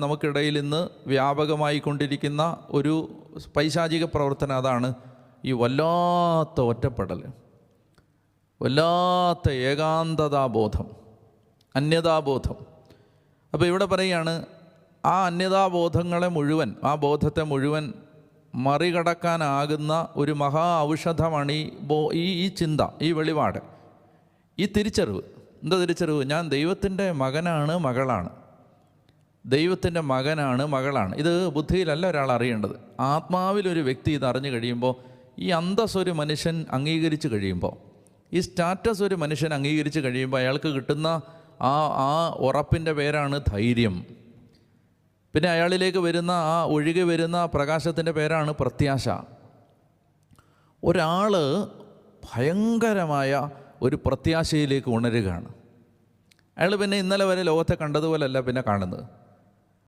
നമുക്കിടയിൽ ഇന്ന് വ്യാപകമായി കൊണ്ടിരിക്കുന്ന ഒരു പൈശാചിക പ്രവർത്തനം അതാണ് ഈ വല്ലാത്ത ഒറ്റപ്പെടൽ വല്ലാത്ത ഏകാന്തതാബോധം അന്യതാബോധം. അപ്പോൾ ഇവിടെ പറയുകയാണ് ആ അന്യതാബോധങ്ങളെ മുഴുവൻ ആ ബോധത്തെ മുഴുവൻ മറികടക്കാനാകുന്ന ഒരു മഹാ ഔഷധമാണ് ഈ ബോ ഈ ഈ ചിന്ത ഈ വെളിപാട്. ഈ തിരിച്ചറിവ്. എന്താ തിരിച്ചറിവ്? ഞാൻ ദൈവത്തിന്റെ മകനാണ് മകളാണ്. ദൈവത്തിന്റെ മകനാണ് മകളാണ്. ഇത് ബുദ്ധിയിലല്ല ഒരാൾ അറിയേണ്ടത്. ആത്മാവിലൊരു വ്യക്തി ഇത് അറിഞ്ഞു കഴിയുമ്പോൾ ഈ അന്തസ് ഒരു മനുഷ്യൻ അംഗീകരിച്ച് കഴിയുമ്പോൾ ഈ സ്റ്റാറ്റസ് ഒരു മനുഷ്യൻ അംഗീകരിച്ച് കഴിയുമ്പോൾ അയാൾക്ക് കിട്ടുന്ന ആ ആ ഉറപ്പിന്റെ പേരാണ് ധൈര്യം. പിന്നെ അയാളിലേക്ക് വരുന്ന ആ ഒഴുകി വരുന്ന പ്രകാശത്തിന്റെ പേരാണ് പ്രത്യാശ. ഒരാൾ ഭയങ്കരമായ ഒരു പ്രത്യാശയിലേക്ക് ഉണരുകയാണ്. അയാൾ പിന്നെ ഇന്നലെ വരെ ലോകത്തെ കണ്ടതുപോലല്ല പിന്നെ കാണുന്നത്.